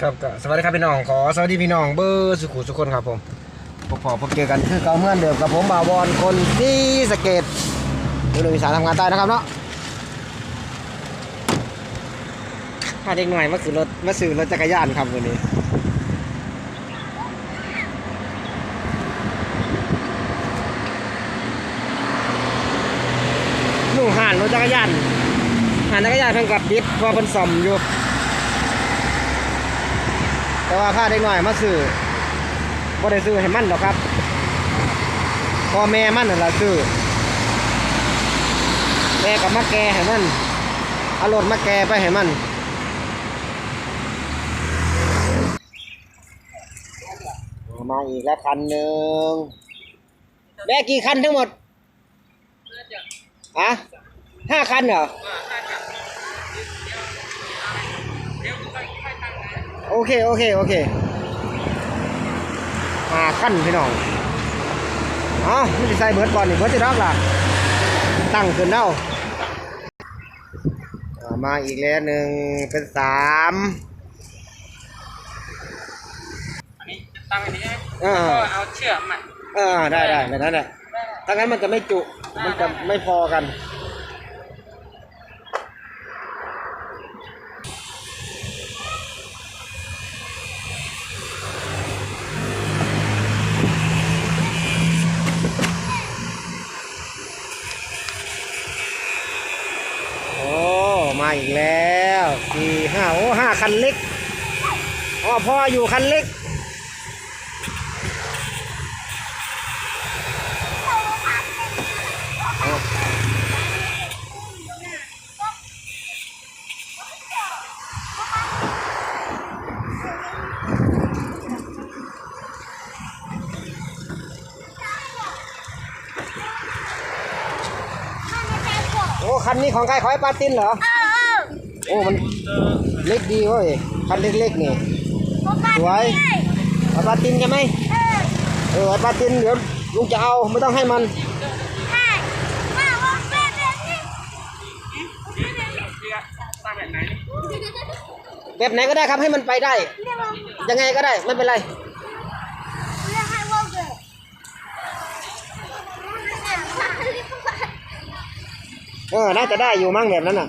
ครับก็สวัสดีครับพี่น้องขอสวัสดีพี่น้องเบอร์สุขุสุคนครับผมพบพอพบเจอกันคือเก่าเมื่อนเดิมกับผมบาวอลคนที่สเก็ตดูดูวิสาทำงานใต้นะครับเนาะพาเด็กหน่อยมาซื้อรถมาซื้อรถจักรยานครับวันนี้หนุ่งห่านรถจักรยานห่านจักรยานเพิ่งกับดิสเพอเพิ่นซ่อมอยู่ แต่ว่าพาเด็กหน่อยมาซื้อบ่ได้ซื้อให้มันหรอกครับพ่อแม่มันนั่นล่ะซื้อแม่กับมาแกให้มันเอารถมาแกไปให้มันมาอีกแล้วคันหนึ่งแม่กี่คันทั้งหมดอะห้าคันเหรอ อเค โอเค โอเคมาขั้นพี่น้องเอ๋อไม่ได้ใส่เบิร์ดบอลนี่เบิร์ดจะรอกล่ะ ตั้งขึ้นเด้าอ่ามาอีกแล้วหนึ่งเป็นสามอันนี้จะตั้งอันนี้ให้เออก็เอาเชือกมันเออได้ได้แบบนั้นแหละถ้างั้นมันจะไม่จุ มันจะไม่พอกัน โอ้ มาอีกแล้วสี่ห้าโอ้ห้าคันเล็กอ๋อพ่ออยู่คันเล็กโอ้คันนี้ของใครขอให้ปาตินเหรอ โอ้ มันเล็กดีเว้ยคันเล็กๆนี่สวยเอาปาตินใช่ไหมเออเอาปาตินเดี๋ยวลุงจะเอาไม่ต้องให้มันเชือกตั้งแบบไหนแบบไหนก็ได้ครับให้มันไปได้ ยังไงก็ได้ไม่เป็นไรเออน่าจะได้อยู่มั่งแบบนั้นน่ะ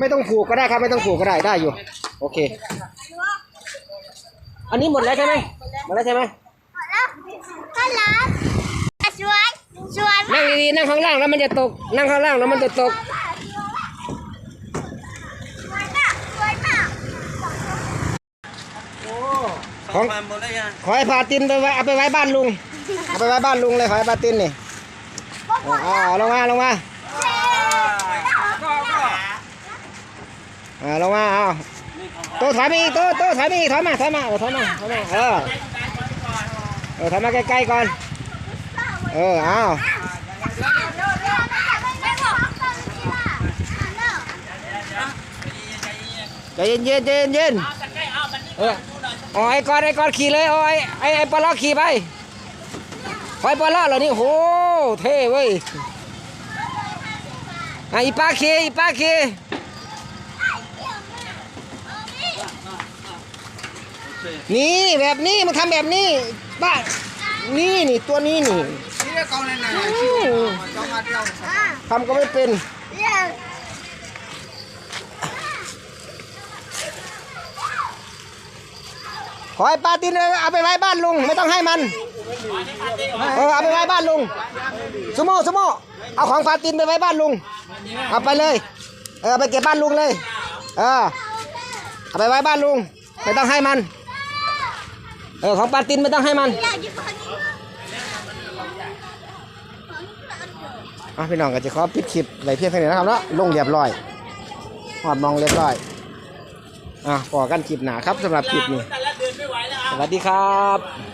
ไม่ต้องผูกก็ได้ครับ ไม่ต้องผูกก็ได้ได้อยู่ โอเค อันนี้หมดแล้วใช่ไหมหมดแล้วใช่ไหมก็รับสวยสวยนั่งดีๆนั่งข้างล่างแล้วมันจะตกนั่งข้างล่างแล้วมันจะตกของมาหมดแล้วยังขอให้พาตินไปไว้เอาไปไว้บ้านลุงเอาไปไว้บ้านลุงเลยขอให้พาตินนี่อ่าลงมาลงมา ก็ก็ อ่าลงมาเอาโตถอยไปอีกโตโตถอยไปอีกถอยมาถอยมาเออถอยมาถอยมาเออเออถอยมาใกล้ๆก่อนเออเอาใจเย็นเย็นใจเย็นเย็นๆเออเอาไอ้กอนไอ้กอนขี่เลยเอาไอ้ไอ้ไอ้ปลาล้อขี่ไปไฟปลาล้อเหรอนี่โหเท่เว้ยอะอีปลาขี่อีปลาขี่ นี่แบบนี้มันทำแบบนี้บ้านี่นี่ตัวนี้นี่นี่ก็เกาในไหนอื้อเกามาเดียวทำก็ไม่เป็นขอให้ปลาตินเอาไปไว้บ้านลุงไม่ต้องให้มันเออเอาไปไว้บ้านลุงสมโมสมโมเอาของปลาตินไปไว้บ้านลุงเอาไปเลยเออไปเก็บบ้านลุงเลย เออเอาไปไว้บ้านลุงไม่ต้องให้มัน เออของปลาตินไม่ต้องให้มันอะพี่น้องก็จะขอปิดคลิปไว้เพียงเท่านี้นะครับเนาะลงเรียบร้อยหอดมองเรียบร้อยอะพอกันคลิปหนาครับสำหรับคลิปนี้สวัสดีครับ